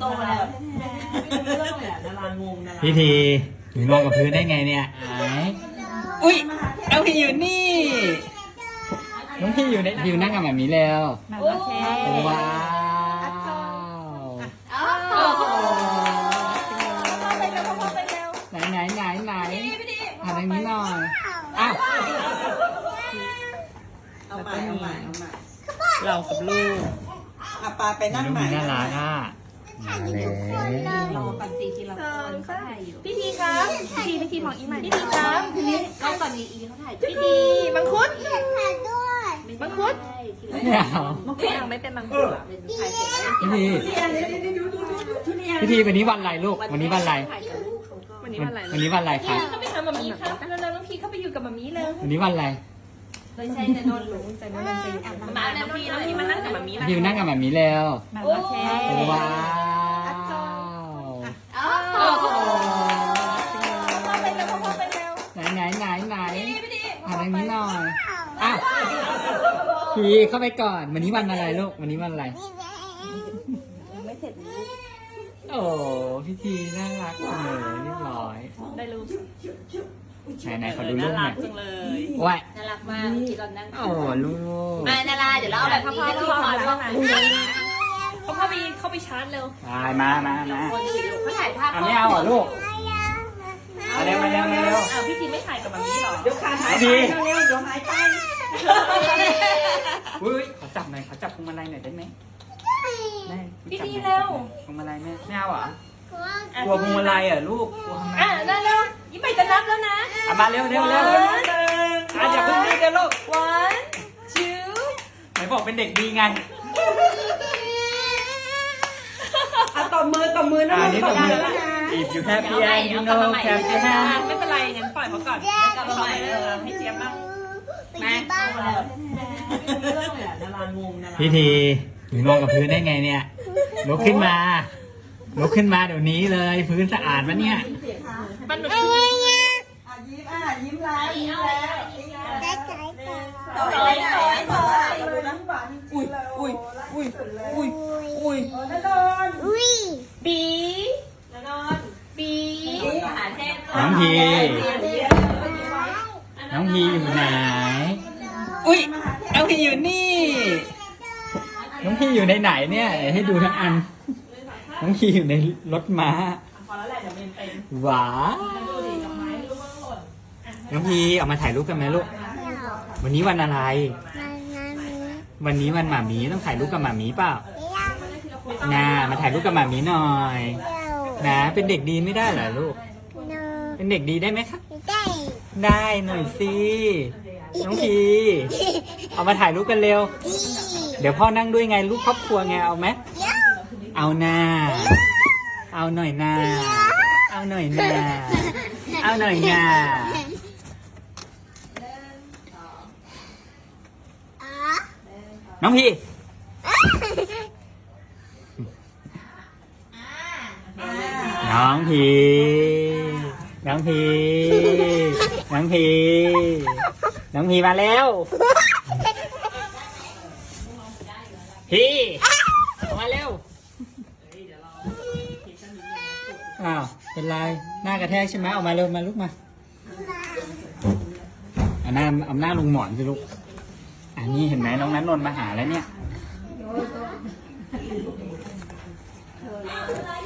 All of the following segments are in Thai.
โตแล้วไม่รู้เรื่องเลยอะดารางงดาราพี่ทีหนูนอนกับพื้นได้ไงเนี่ยหายอุ้ยน้องพี่อยู่นี่น้องพี่อยู่ในพี่อยู่นั่งกับแบบนี้แล้วโอเคว้าวไหนไหนไหนไหนหาทางนี้หน่อยอ้าวเอาใหม่เอาใหม่เอาใหม่เรากับลูกอะปาไปนั่งลูกใหม่มีน่ารักอะ มาแล้วปันสีทีละคนเขาถ่ายอยู่พี่ทีครับพี่ทีพี่ทีมองอีกหน่อยพี่ทีครับทีนี้กล้องตอนนี้อีเขาถ่ายพี่ทีมังคุดมังคุดไม่เอาไม่เอาไม่เป็นมังคุดเป็นถ่ายเสร็จแล้วพี่ทีพี่ทีวันนี้วันอะไรลูกวันนี้วันอะไรถ่ายกับลูกเขาก็วันนี้วันอะไรวันนี้วันอะไรครับเข้าไปหามามีครับแล้วน้องพีเข้าไปอยู่กับมามีเลยวันนี้วันอะไรไม่ใช่จะโดนหลงใจโดนใจมาน้องพีน้องพีมานั่งกับมามีพี่อยู่นั่งกับแบบนี้แล้วโอเคว้าว ไหนไหนไหนไหนหาทางนี้หน่อยอ้าวพี่เข้าไปก่อน วันนี้วันอะไรลูก วันนี้วันอะไรไม่เสร็จโอ้พี่ทีน่ารักจังเลยเรียบร้อย ได้รู้ไหนไหนขอดูรูปหน่อยจังเลยว้ายน่ารักมากทีเรานั่งโอ้ลูกมานาราเดี๋ยวเราเอาแบบนี้ให้พี่พรบ้างนะเขาเข้าไปเข้าไปชาร์จเร็วไปมามามาคนที่เขาถ่ายภาพเอาไม่เอาเหรอลูกมาเร็วมาเร็วมาเร็ว อ้าวพี่ทีไม่ถ่ายกับมันนี้หรอ เดี๋ยวขาหายดีไปเร็วๆเดี๋ยวหายไปอุ้ยขอจับหน่อยขอจับพวงมาลัยหน่อยได้ไหมแม่พี่จับทีหน่อยเร็ว พวงมาลัยแม่ไม่เอาเหรอกลัวพวงมาลัยเหรอะลูกกลัวทำไมอะได้เร็วยิ้มไปจะนับแล้วนะ เอามาเร็วเร็วเร็วอะอย่าเพิ่งรีบเดี๋ยวลูก one two ไหนบอกเป็นเด็กดีไงอะตบมือตบมือนะอ่าลูกนี่ตตบบมืมืออแล้วนะ If you happy เอาใหม่ and you เอากลับ know มาใหม่ happy hand ไม่เป็นไรงั้นปล่อยเขาก่อนกลับมาใหม่เออให้เจี๊ยบบ้างมาไม่รู้เรื่องเลยอะดารางงดาราพี่ทีหนูนอนกับพื้นได้ไงเนี่ยลุกขึ้นมาลุกขึ้นมาเดี๋ยวนี้เลย พื้นสะอาดปะเนี่ยมันหนุกอะยิ้มอะยิ้มแล้วยิ้มแล้วต่อยต่อยต่อยต่อยดูน้ำหวานจริงๆเลยอุ้ยอุ้ยอุ้ยอุ้ยนั่นโดนบีบีหาแท่ง น้องพีน้องพีอยู่ไหน อุ้ยน้องพีอยู่นี่ น้องพีอยู่ในไหนเนี่ยเดี๋ยวให้ดูทั้งอัน น้องพีอยู่ในรถม้า พอแล้วแหละเดี๋ยวมันเป็นหวาน้องพีออกมาถ่ายรูปกันไหมลูก วันนี้วันอะไร วันนี้วันหมามีต้องถ่ายรูปกับหมามีเปล่านามาถ่ายรูปกับหมามีหน่อย นะ เป็นเด็กดีไม่ได้เหรอลูก เป็นเด็กดีได้ไหมครับได้หน่อยสิน้องพีเอามาถ่ายรูปกันเร็ว เดี๋ยวพ่อนั่งด้วยไงลูกครอบครัวไงเอาไหมเอาหน้าเอาหน่อยหน้าเอาหน่อยหน้าเอาหน่อยหน้าน้องพีน้องพี น้องพีน้องพีน้องพีมาแล้วพี่ออกมาเร็วอ้าวเป็นไรหน้ากระแทกใช่ไหมออกมาเร็วมาลูกมาเอาหน้าเอาหน้าลงหมอนสิลูกอันนี้เห็นไหมน้องนั้นนนท์มาหาแล้วเนี่ย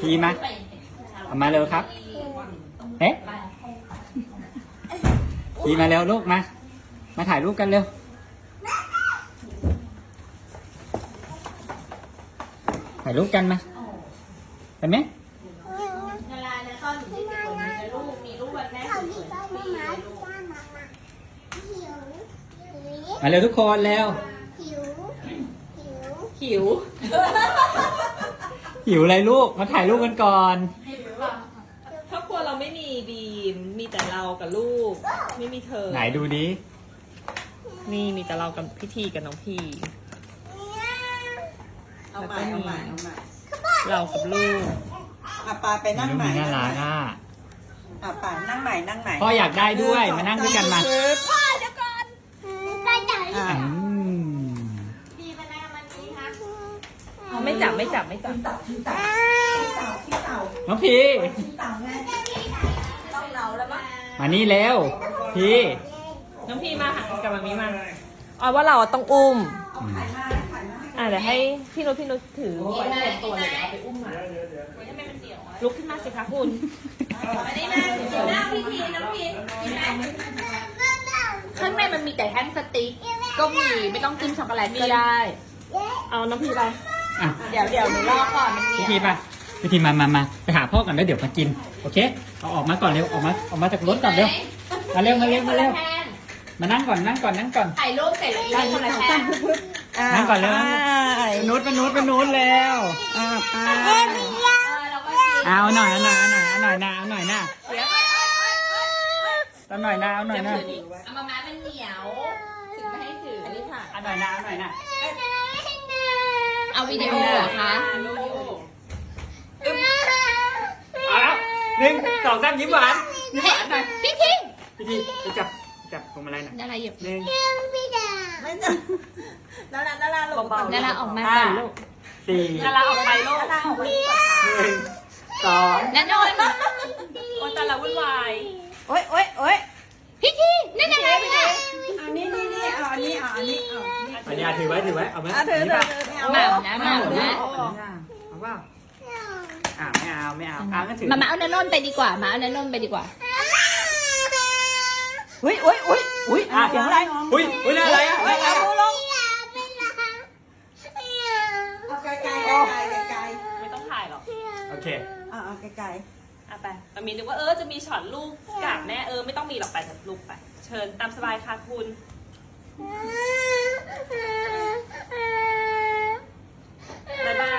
พี่มาเอามาเร็วครับ เอ๊ะพี่มาเร็วลูกมา มาถ่ายรูปกันเร็ว ถ่ายรูปกันมาไปไหมนาราเนี่ยตอนอยู่ที่คนมีลูกมีลูกวันแม่สวยๆปีมาเร็วทุกคนเร็วหิว หิวอะไรลูก มาถ่ายรูปกันก่อน ครอบครัวเราไม่มีบีม มี แต่เรากับลูก ไม่มีเธอ ไหนดูดินี่มีแต่เรากับพี่ทีกับน้องพีเอาใหม่เอาใหม่เอาใหม่เรากับลูกอะปาไปนั่งลูกใหม่มีน่ารักอะอะปานั่งใหม่นั่งใหม่พ่ออยากได้ด้วยมานั่งด้วยกันมาอะอืมบีมานามันนี้คะไม่จับไม่จับไม่จับตับที่ตับน้องพีต่างไงต้องเราแล้ว มั้งมานี่เร็วพีน้องพี่มาหากับมามีมาเอาว่าเราต้องอุ้มอืมอะเดี๋ยวให้พี่นุชพี่นุชถือไว้เต็มตัวเลยเดี๋ยวเอาไปอุ้มมาลุกขึ้นมาสิคะคุณข้างในมันมีแต่แท่งสติ๊กก็มีไม่ต้องกินช็อกโกแลตมีก็ได้ เอาน้องพี่ไป อะ เดี๋ยวเดี๋ยวหนูรอก่อนมันมีพี่ทีป่ะ พี่ทีมามามาไปหาพ่อก่อนแล้วเดี๋ยวมากิน โอเค เอาออกมาก่อนเร็ว ออกมา ออกมาจากรถก่อนเร็ว มาเร็ว มาเร็ว มาเร็ว มานั่งก่อน นั่งก่อน นั่งก่อน ถ่ายรูปเสร็จแล้วคนละแท่งนั่งก่อนเร็วเป็นนุชเป็นนุชเป็นนุชแล้วอ่าป้าเออแล้วก็กินเอาหน่อยเอาหน่อยเอาหน่อยเอาหน่อยนะเอาหน่อยนะเอาหน่อยนะเอาหน่อยนะเอามาม้ามันเหนียวถึงไม่ให้ถืออันนี้ค่ะเอาหน่อยนะเอาหน่อยนะเอาวิดีโอเหรอคะ เอาแล้ว หนึ่งสองสามยิ้มหวานยิ้มหวานหน่อยพี่ทิงพี่ทีไปจับจับพวงมาลัยหน่อยดาราหยิบหนึ่งไม่จะนารานาราลงดาราออกมาก่อนลูกสี่นาราออกไปลูกนาราออกมาหนึ่งสองนั่นโดนโอ้แต่ละวุ่นวายโอ๊ยโอ๊ยโอ๊ยพี่ทิงนั่นอะไรเนี่ยอันนี้นี่นี่เอาอันนี้เอาอันนี้เอาอันนี้อะถือไว้ถือไว้เอาไหมอะเธอนี่เธอป่ะเอาหมานะหมานะเอาเปล่า อ่าไม่เอาไม่เอาอ่าก็ถือมามาเอานันนนไปดีกว่ามาเอานันนนไปดีกว่าอุ้ยอุ้ยอุ้ยอุ้ยอะเสียงอะไรอุ้ยอุ้ยนั่นอะไรอะเฮ้นั่ยนอะไรเอาอะลงเอาไกลไกลไกลไกลไม่ต้องถ่ายหรอกโอเคเอาเอาไกลไกลอะไปมามีนึกว่าเออจะมีช็อตลูกกราบแม่เออไม่ต้องมีหรอกไปกับลูกไป เชิญตามสบายค่ะคุณ บ๊ายบาย